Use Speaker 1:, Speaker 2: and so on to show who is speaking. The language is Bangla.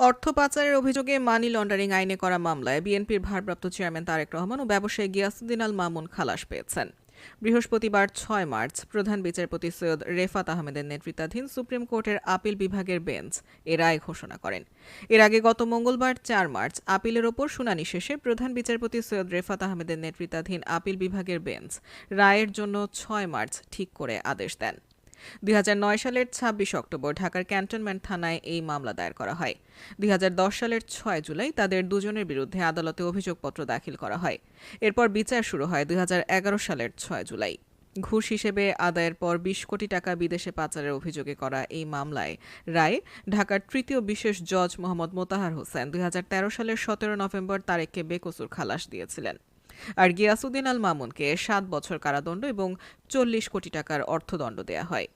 Speaker 1: অর্থ পাচারের অভিযোগে মানি লন্ডারিং আইনে করা মামলায় বিএনপির ভারপ্রাপ্ত চেয়ারম্যান তারেক রহমান ও ব্যবসায়ী গিয়াসুদ্দিন আল মামুন খালাস পেয়েছেন। বৃহস্পতিবার ছয় মার্চ প্রধান বিচারপতি সৈয়দ রেফাত আহমেদের নেতৃত্বাধীন সুপ্রিম কোর্টের আপিল বিভাগের বেঞ্চ এ রায় ঘোষণা করেন। এর আগে গত মঙ্গলবার চার মার্চ আপিলের ওপর শুনানি শেষে প্রধান বিচারপতি সৈয়দ রেফাত আহমেদের নেতৃত্বাধীন আপিল বিভাগের বেঞ্চ রায়ের জন্য ছয় মার্চ ঠিক করে আদেশ দেন। দুই হাজার নয় সালের ছাব্বিশ অক্টোবর ঢাকার ক্যান্টনমেন্ট থানায় এই মামলা দায়ের করা হয়। দুই হাজার দশ সালের ছয় জুলাই তাদের দুজনের বিরুদ্ধে আদালতে অভিযোগপত্র দাখিল করা হয়। এরপর বিচার শুরু হয় দুই হাজার এগারো সালের ছয় জুলাই। ঘুষ হিসেবে আদায়ের পর বিশ কোটি টাকা বিদেশে পাচারের অভিযোগে করা এই মামলায় রায় ঢাকার তৃতীয় বিশেষ জজ মোহাম্মদ মোতাহার হোসেন দুই হাজার তেরো সালের সতেরো নভেম্বর তারেককে বেকসুর খালাস দিয়েছিলেন। আর গিয়াসুদ্দিন আল মামুনকে সাত বছর কারাদণ্ড এবং চল্লিশ কোটি টাকার অর্থদণ্ড দেয়া হয়।